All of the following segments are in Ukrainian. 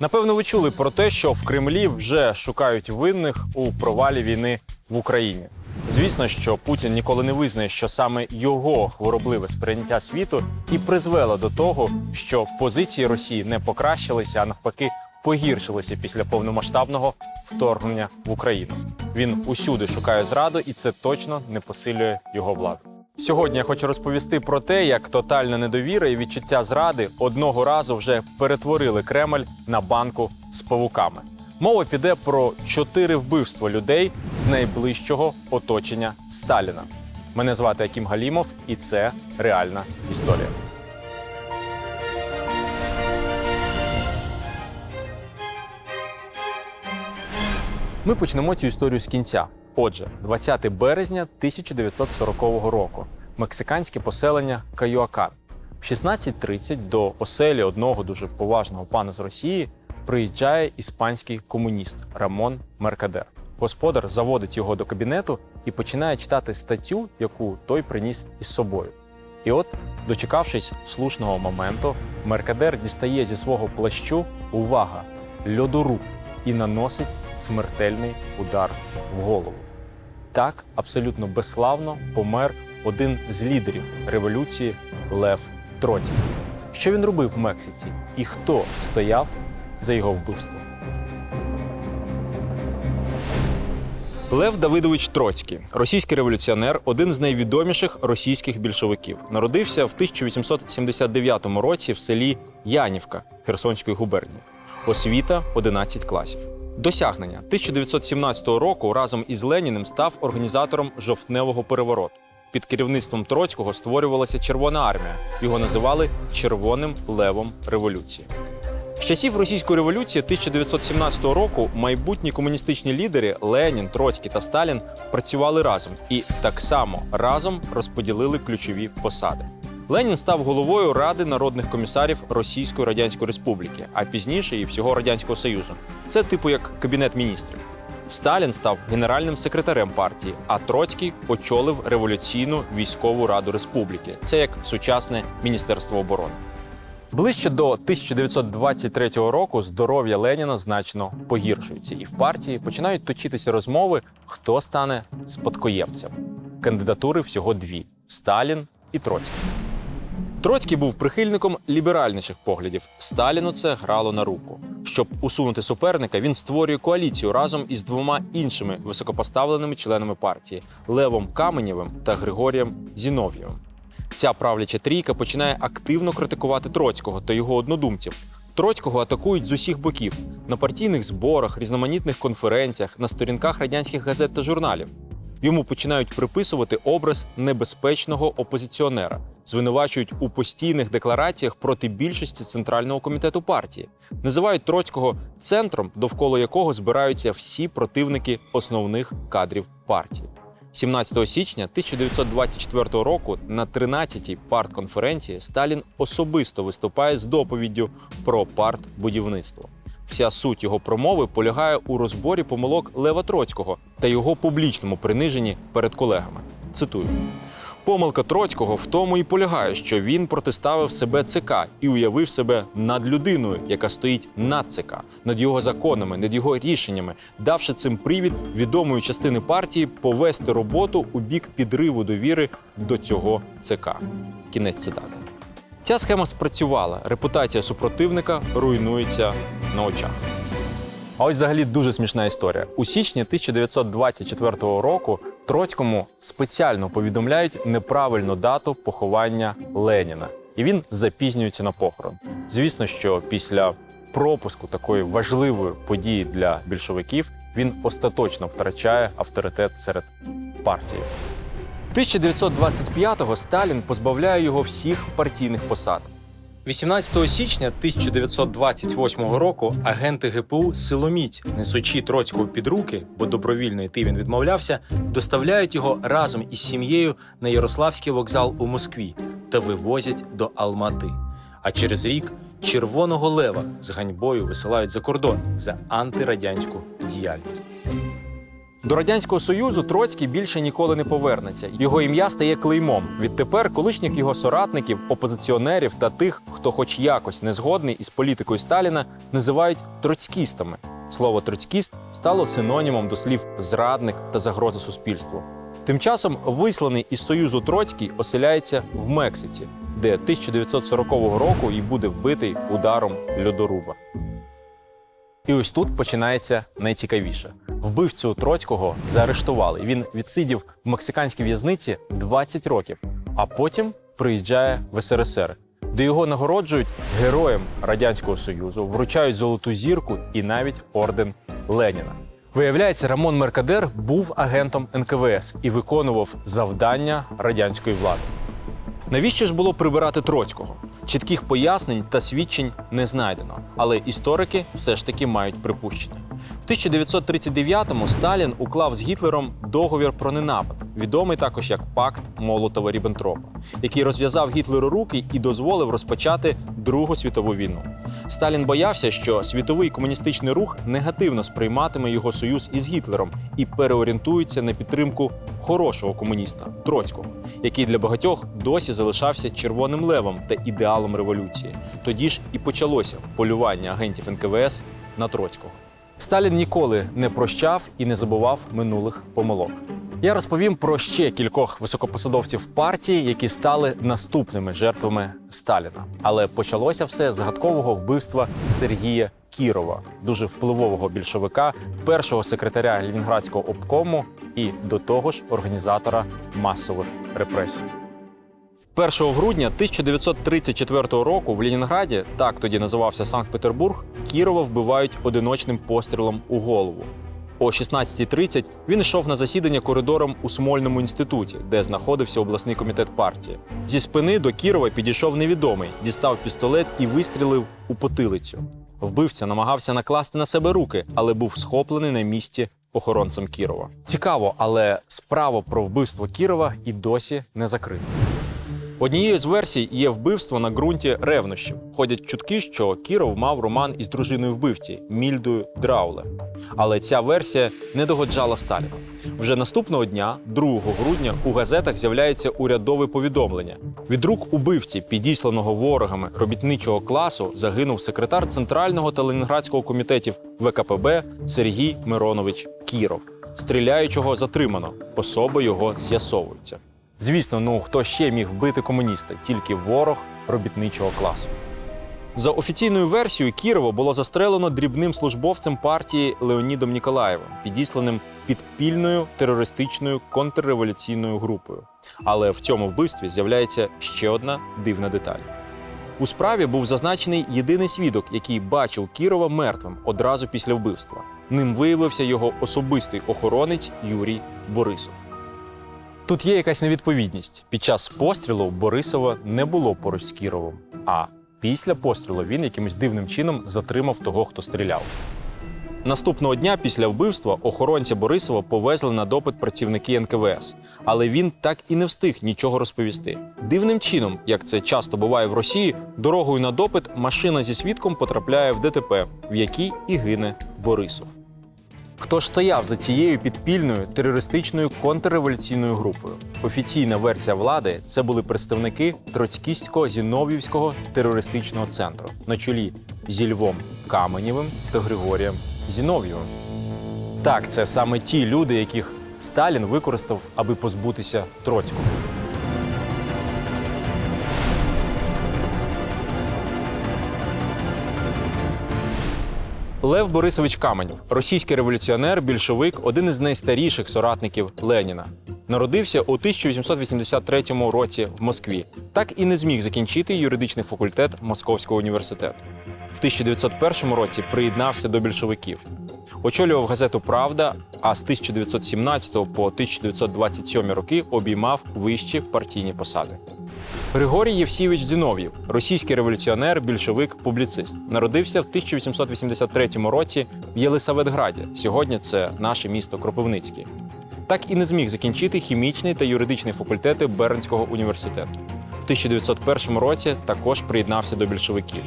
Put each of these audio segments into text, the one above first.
Напевно, ви чули про те, що в Кремлі вже шукають винних у провалі війни в Україні. Звісно, що Путін ніколи не визнає, що саме його хворобливе сприйняття світу і призвело до того, що позиції Росії не покращилися, а навпаки погіршилися після повномасштабного вторгнення в Україну. Він усюди шукає зраду, і це точно не посилює його владу. Сьогодні я хочу розповісти про те, як тотальна недовіра і відчуття зради одного разу вже перетворили Кремль на банку з павуками. Мова піде про чотири вбивства людей з найближчого оточення Сталіна. Мене звати Акім Галімов, і це реальна історія. Ми почнемо цю історію з кінця. Отже, 20 березня 1940 року. Мексиканське поселення Каюакан. В 16.30 до оселі одного дуже поважного пана з Росії приїжджає іспанський комуніст Рамон Меркадер. Господар заводить його до кабінету і починає читати статтю, яку той приніс із собою. І от, дочекавшись слушного моменту, Меркадер дістає зі свого плащу увага льодоруб і наносить смертельний удар в голову. Так абсолютно безславно помер один з лідерів революції Лев Троцький. Що він робив в Мексиці і хто стояв за його вбивством? Лев Давидович Троцький, російський революціонер, один з найвідоміших російських більшовиків. Народився в 1879 році в селі Янівка Херсонської губернії. Освіта 11 класів. Досягнення 1917 року разом із Леніним став організатором жовтневого перевороту. Під керівництвом Троцького створювалася Червона армія. Його називали Червоним левом революції. З часів російської революції 1917 року майбутні комуністичні лідери Ленін, Троцький та Сталін працювали разом і так само разом розподілили ключові посади. Ленін став головою Ради народних комісарів Російської Радянської Республіки, а пізніше і всього Радянського Союзу. Це типу як кабінет міністрів. Сталін став генеральним секретарем партії, а Троцький очолив революційну військову раду республіки. Це як сучасне міністерство оборони. Ближче до 1923 року здоров'я Леніна значно погіршується, і в партії починають точитися розмови, хто стане спадкоємцем. Кандидатури всього дві: Сталін і Троцький. Троцький був прихильником ліберальніших поглядів. Сталіну це грало на руку. Щоб усунути суперника, він створює коаліцію разом із двома іншими високопоставленими членами партії Левом Каменєвим та Григорієм Зінов'євим. Ця правляча трійка починає активно критикувати Троцького та його однодумців. Троцького атакують з усіх боків на партійних зборах, різноманітних конференціях, на сторінках радянських газет та журналів. Йому починають приписувати образ небезпечного опозиціонера, звинувачують у постійних деклараціях проти більшості центрального комітету партії, називають Троцького центром, довкола якого збираються всі противники основних кадрів партії. 17 січня 1924 року на 13-й партконференції Сталін особисто виступає з доповіддю про партбудівництво. Вся суть його промови полягає у розборі помилок Лева Троцького та його публічному приниженні перед колегами. Цитую. Помилка Троцького в тому і полягає, що він протиставив себе ЦК і уявив себе над людиною, яка стоїть над ЦК, над його законами, над його рішеннями, давши цим привід відомої частини партії повести роботу у бік підриву довіри до цього ЦК. Кінець цитати. Ця схема спрацювала. Репутація супротивника руйнується на очах. А ось взагалі дуже смішна історія. У січні 1924 року Троцькому спеціально повідомляють неправильну дату поховання Леніна, і він запізнюється на похорон. Звісно, що після пропуску такої важливої події для більшовиків він остаточно втрачає авторитет серед партії. 1925-го Сталін позбавляє його всіх партійних посад. 18 січня 1928 року агенти ГПУ силоміць, несучи Троцького під руки, бо добровільно йти він відмовлявся, доставляють його разом із сім'єю на Ярославський вокзал у Москві та вивозять до Алмати. А через рік Червоного лева з ганьбою висилають за кордон за антирадянську діяльність. До радянського союзу Троцький більше ніколи не повернеться. Його ім'я стає клеймом. Відтепер колишніх його соратників, опозиціонерів та тих, хто, хоч якось не згодний із політикою Сталіна, називають троцькістами. Слово троцькіст стало синонімом до слів зрадник та загроза суспільству. Тим часом висланий із Союзу Троцький оселяється в Мексиці, де 1940 року і буде вбитий ударом льодоруба. І ось тут починається найцікавіше. Вбивцю Троцького заарештували. Він відсидів в мексиканській в'язниці 20 років, а потім приїжджає в СРСР, де його нагороджують героєм Радянського Союзу, вручають золоту зірку і навіть орден Леніна. Виявляється, Рамон Меркадер був агентом НКВС і виконував завдання радянської влади. Навіщо ж було прибирати Троцького? Чітких пояснень та свідчень не знайдено, але історики все ж таки мають припущення. В 1939-му Сталін уклав з Гітлером договір про ненапад, відомий також як Пакт Молотова Ріббентропа, який розв'язав Гітлеру руки і дозволив розпочати Другу світову війну. Сталін боявся, що світовий комуністичний рух негативно сприйматиме його союз із Гітлером і переорієнтується на підтримку хорошого комуніста Троцького, який для багатьох досі залишався червоним левом та ідеалом революції. Тоді ж і почалося полювання агентів НКВС на Троцького. Сталін ніколи не прощав і не забував минулих помилок. Я розповім про ще кількох високопосадовців партії, які стали наступними жертвами Сталіна. Але почалося все з загадкового вбивства Сергія Кірова, дуже впливового більшовика, першого секретаря Лінінградського обкому і до того ж організатора масових репресій. 1 грудня 1934 року в Ленінграді, так тоді називався Санкт-Петербург, Кірова вбивають одиночним пострілом у голову. О 16.30 він йшов на засідання коридором у Смольному інституті, де знаходився обласний комітет партії. Зі спини до Кірова підійшов невідомий, дістав пістолет і вистрілив у потилицю. Вбивця намагався накласти на себе руки, але був схоплений на місці охоронцем Кірова. Цікаво, але справа про вбивство Кірова і досі не закрита. Однією з версій є вбивство на ґрунті ревнощів. Ходять чутки, що Кіров мав роман із дружиною вбивці Мільдою Драуле. Але ця версія не догоджала Сталіну. Вже наступного дня, 2 грудня, у газетах з'являється урядове повідомлення. Від рук убивці, підісланого ворогами робітничого класу, загинув секретар Центрального та Ленінградського комітетів ВКПБ Сергій Миронович Кіров. Стріляючого затримано, особи його з'ясовуються. Звісно, ну хто ще міг вбити комуніста? Тільки ворог робітничого класу. За офіційною версією, Кірова було застрелено дрібним службовцем партії Леонідом Ніколаєвим, підісланим підпільною терористичною контрреволюційною групою. Але в цьому вбивстві з'являється ще одна дивна деталь. У справі був зазначений єдиний свідок, який бачив Кірова мертвим одразу після вбивства. Ним виявився його особистий охоронець Юрій Борисов. Тут є якась невідповідність. Під час пострілу Борисова не було поруч з Кіровим, а після пострілу він якимось дивним чином затримав того, хто стріляв. Наступного дня після вбивства охоронця Борисова повезли на допит працівники НКВС, але він так і не встиг нічого розповісти. Дивним чином, як це часто буває в Росії, дорогою на допит машина зі свідком потрапляє в ДТП, в якій і гине Борисов. Хто ж стояв за цією підпільною терористичною контрреволюційною групою? Офіційна версія влади це були представники Троцькістського зінов'ївського терористичного центру на чолі зі Львом Каменєвим та Григорієм Зінов'євим. Так, це саме ті люди, яких Сталін використав, аби позбутися Троцького. Лев Борисович Каменєв, російський революціонер, більшовик, один із найстаріших соратників Леніна. Народився у 1883 році в Москві. Так і не зміг закінчити юридичний факультет Московського університету. В 1901 році приєднався до більшовиків. Очолював газету Правда, а з 1917 по 1927 роки обіймав вищі партійні посади. Григорій Євсійович Зінов'єв, російський революціонер, більшовик, публіцист. Народився в 1883 році в Єлисаветграді. Сьогодні це наше місто Кропивницьке. Так і не зміг закінчити хімічний та юридичний факультети Бернського університету. В 1901 році також приєднався до більшовиків.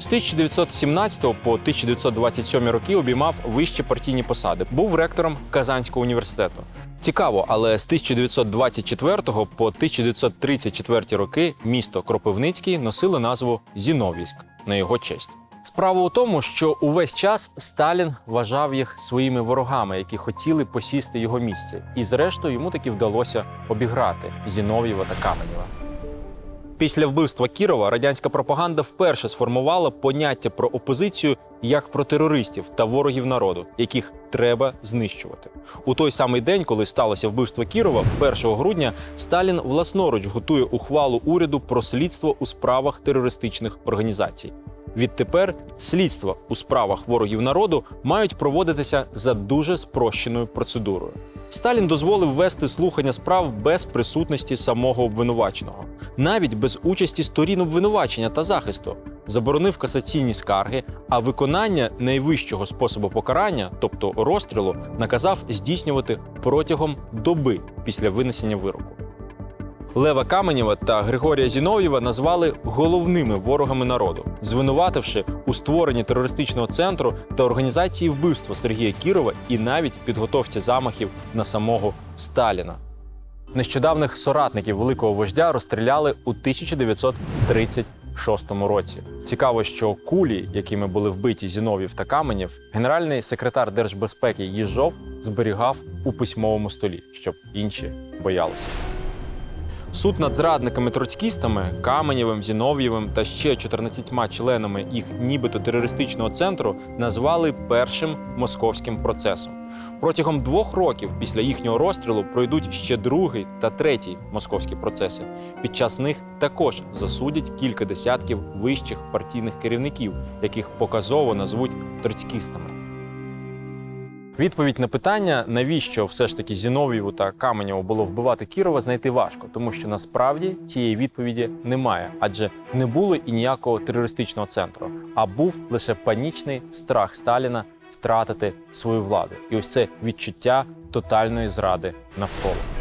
З 1917 по 1927 роки обіймав вищі партійні посади. Був ректором Казанського університету. Цікаво, але з 1924 по 1934 роки місто Кропивницький носило назву Зіновійськ на його честь. Справа у тому, що увесь час Сталін вважав їх своїми ворогами, які хотіли посісти його місце, і зрештою йому таки вдалося обіграти Зінов'єва та Каменєва. Після вбивства Кірова радянська пропаганда вперше сформувала поняття про опозицію як про терористів та ворогів народу, яких треба знищувати. У той самий день, коли сталося вбивство Кірова, 1 грудня Сталін власноруч готує ухвалу уряду про слідство у справах терористичних організацій. Відтепер слідства у справах ворогів народу мають проводитися за дуже спрощеною процедурою. Сталін дозволив вести слухання справ без присутності самого обвинуваченого, навіть без участі сторін обвинувачення та захисту, заборонив касаційні скарги, а виконання найвищого способу покарання, тобто розстрілу, наказав здійснювати протягом доби після винесення вироку. Лева Каменєва та Григорія Зінов'єва назвали головними ворогами народу, звинувативши у створенні терористичного центру та організації вбивства Сергія Кірова і навіть підготовці замахів на самого Сталіна. Нещодавних соратників великого вождя розстріляли у 1936 році. Цікаво, що кулі, якими були вбиті Зінов'єв та Каменєв, генеральний секретар держбезпеки Їжов зберігав у письмовому столі, щоб інші боялися. Суд над зрадниками троцькістами Каменєвим, Зінов'євим та ще 14 членами їх нібито терористичного центру назвали першим московським процесом. Протягом двох років після їхнього розстрілу пройдуть ще другий та третій московські процеси. Під час них також засудять кілька десятків вищих партійних керівників, яких показово назвуть троцькістами. Відповідь на питання, навіщо все ж таки Зінов'єву та Каменєву було вбивати Кірова, знайти важко, тому що насправді цієї відповіді немає, адже не було і ніякого терористичного центру, а був лише панічний страх Сталіна втратити свою владу, і ось це відчуття тотальної зради навколо.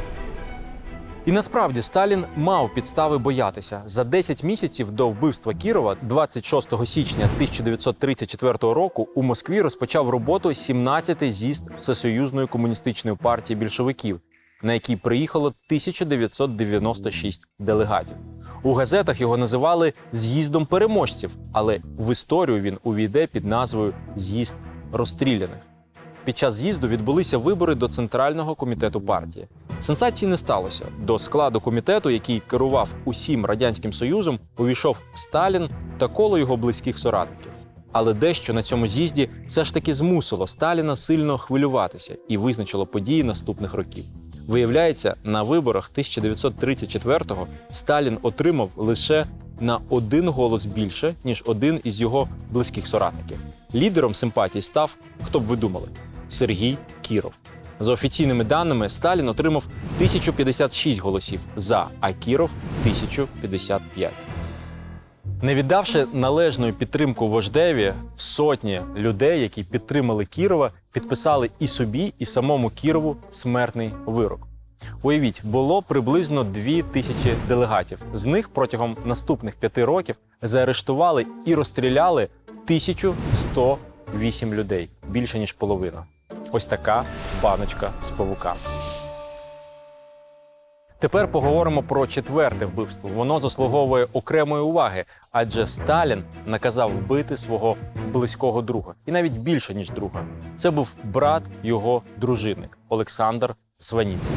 І насправді Сталін мав підстави боятися. За 10 місяців до вбивства Кірова, 26 січня 1934 року, у Москві розпочав роботу 17-й з'їзд Всесоюзної комуністичної партії більшовиків, на який приїхало 1996 делегатів. У газетах його називали з'їздом переможців, але в історію він увійде під назвою З'їзд розстріляних. Під час з'їзду відбулися вибори до центрального комітету партії. Сенсації не сталося. До складу комітету, який керував усім радянським союзом, увійшов Сталін та коло його близьких соратників. Але дещо на цьому з'їзді все ж таки змусило Сталіна сильно хвилюватися і визначило події наступних років. Виявляється, на виборах 1934-го Сталін отримав лише на один голос більше, ніж один із його близьких соратників. Лідером симпатій став, хто б ви думали, Сергій Кіров. За офіційними даними, Сталін отримав 1056 голосів за, а Кіров 1055. Не віддавши належної підтримку вождеві, сотні людей, які підтримали Кірова, підписали і собі, і самому Кірову смертний вирок. Уявіть, було приблизно дві тисячі делегатів. З них протягом наступних п'яти років заарештували і розстріляли 1108 людей, більше ніж половина. Ось така баночка з павуками. Тепер поговоримо про четверте вбивство. Воно заслуговує окремої уваги, адже Сталін наказав вбити свого близького друга, і навіть більше ніж друга. Це був брат його дружини Олександр Сваніцин.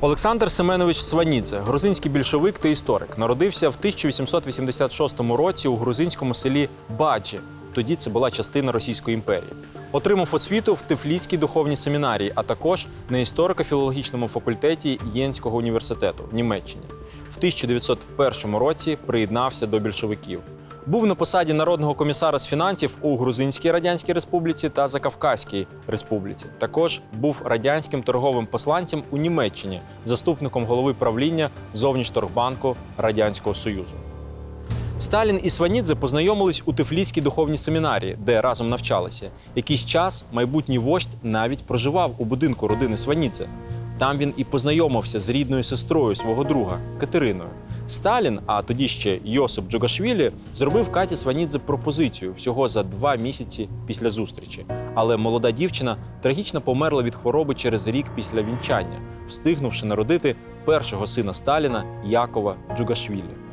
Олександр Семенович Сванідзе, грузинський більшовик та історик, народився в 1886 році у грузинському селі Баджі. Тоді це була частина Російської імперії. Отримав освіту в Тифліській духовній семінарії, а також на історико-філологічному факультеті Єнського університету в Німеччині. В 1901 році приєднався до більшовиків. Був на посаді народного комісара з фінансів у Грузинській Радянській Республіці та Закавказькій Республіці. Також був радянським торговим посланцем у Німеччині, заступником голови правління зовнішторгбанку Радянського Союзу. Сталін і Сванідзе познайомились у Тифліській духовній семінарії, де разом навчалися. Якийсь час майбутній вождь навіть проживав у будинку родини Сванідзе. Там він і познайомився з рідною сестрою свого друга Катериною. Сталін, а тоді ще Йосип Джугашвілі, зробив Каті Сванідзе пропозицію всього за два місяці після зустрічі. Але молода дівчина трагічно померла від хвороби через рік після вінчання, встигнувши народити першого сина Сталіна Якова Джугашвілі.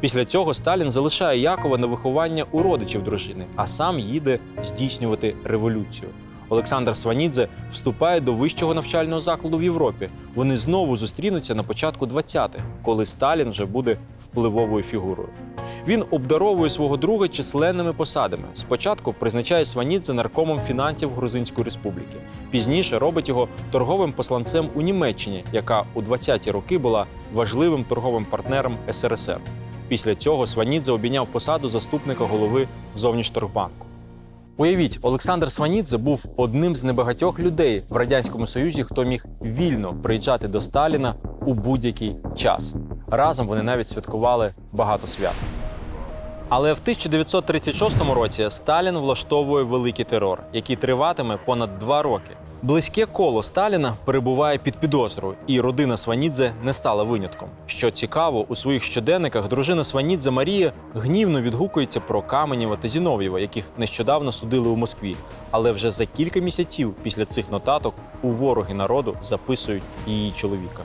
Після цього Сталін залишає Якова на виховання у родичів дружини, а сам їде здійснювати революцію. Олександр Сванідзе вступає до вищого навчального закладу в Європі. Вони знову зустрінуться на початку 20-х, коли Сталін вже буде впливовою фігурою. Він обдаровує свого друга численними посадами. Спочатку призначає Сванідзе наркомом фінансів Грузинської республіки. Пізніше робить його торговим посланцем у Німеччині, яка у 20-ті роки була важливим торговим партнером СРСР. Після цього Сванідзе обійняв посаду заступника голови Зовнішторгбанку. Уявіть, Олександр Сванідзе був одним з небагатьох людей в радянському союзі, хто міг вільно приїжджати до Сталіна у будь-який час. Разом вони навіть святкували багато свят. Але в 1936 році Сталін влаштовує великий терор, який триватиме понад два роки. Близьке коло Сталіна перебуває під підозрою, і родина Сванідзе не стала винятком. Що цікаво, у своїх щоденниках дружина Сванідзе Марія гнівно відгукується про Каменєва та Зінов'єва, яких нещодавно судили у Москві. Але вже за кілька місяців після цих нотаток у вороги народу записують її чоловіка.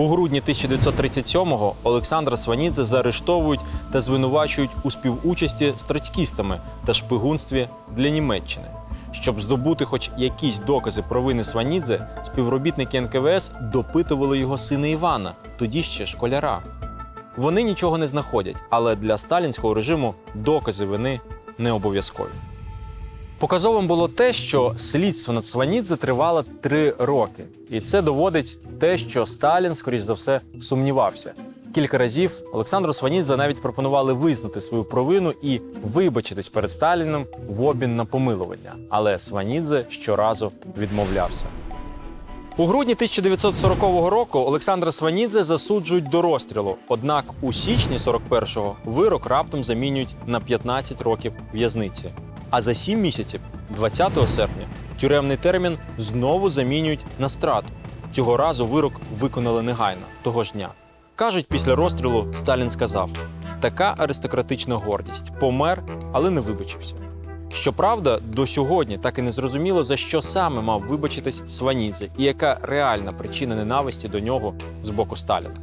У грудні 1937-го Олександра Сванідзе заарештовують та звинувачують у співучасті з троцькістами та шпигунстві для Німеччини. Щоб здобути хоч якісь докази провини Сванідзе, співробітники НКВС допитували його сина Івана, тоді ще школяра. Вони нічого не знаходять, але для сталінського режиму докази вини не обов'язкові. Показовим було те, що слідство над Сванідзе тривало три роки, і це доводить те, що Сталін, скоріш за все, сумнівався. Кілька разів Олександру Сванідзе навіть пропонували визнати свою провину і вибачитись перед Сталіном в обмін на помилування. Але Сванідзе щоразу відмовлявся. У грудні 1940 року Олександра Сванідзе засуджують до розстрілу. Однак у січні 41-го вирок раптом замінюють на 15 років в'язниці. А за 7 місяців, 20 серпня, тюремний термін знову замінюють на страту. Цього разу вирок виконали негайно того ж дня. Кажуть, після розстрілу Сталін сказав: така аристократична гордість помер, але не вибачився. Щоправда, до сьогодні так і не зрозуміло, за що саме мав вибачитись Сванідзе і яка реальна причина ненависті до нього з боку Сталіна.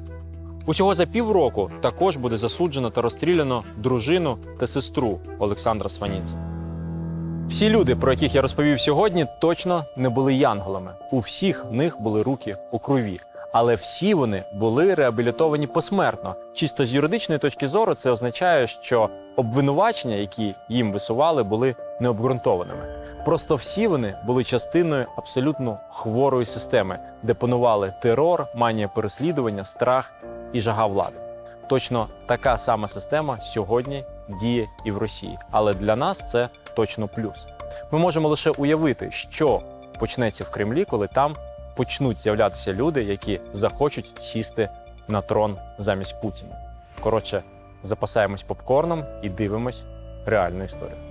Усього за півроку також буде засуджено та розстріляно дружину та сестру Олександра Сванідзе. Всі люди, про яких я розповів сьогодні, точно не були янголами. У всіх в них були руки у крові. Але всі вони були реабілітовані посмертно. Чисто з юридичної точки зору, це означає, що обвинувачення, які їм висували, були необґрунтованими. Просто всі вони були частиною абсолютно хворої системи, де панували терор, манія переслідування, страх і жага влади. Точно така сама система сьогодні діє і в Росії. Але для нас це точно плюс. Ми можемо лише уявити, що почнеться в Кремлі, коли там почнуть з'являтися люди, які захочуть сісти на трон замість Путіна. Коротше, запасаємось попкорном і дивимось реальну історію.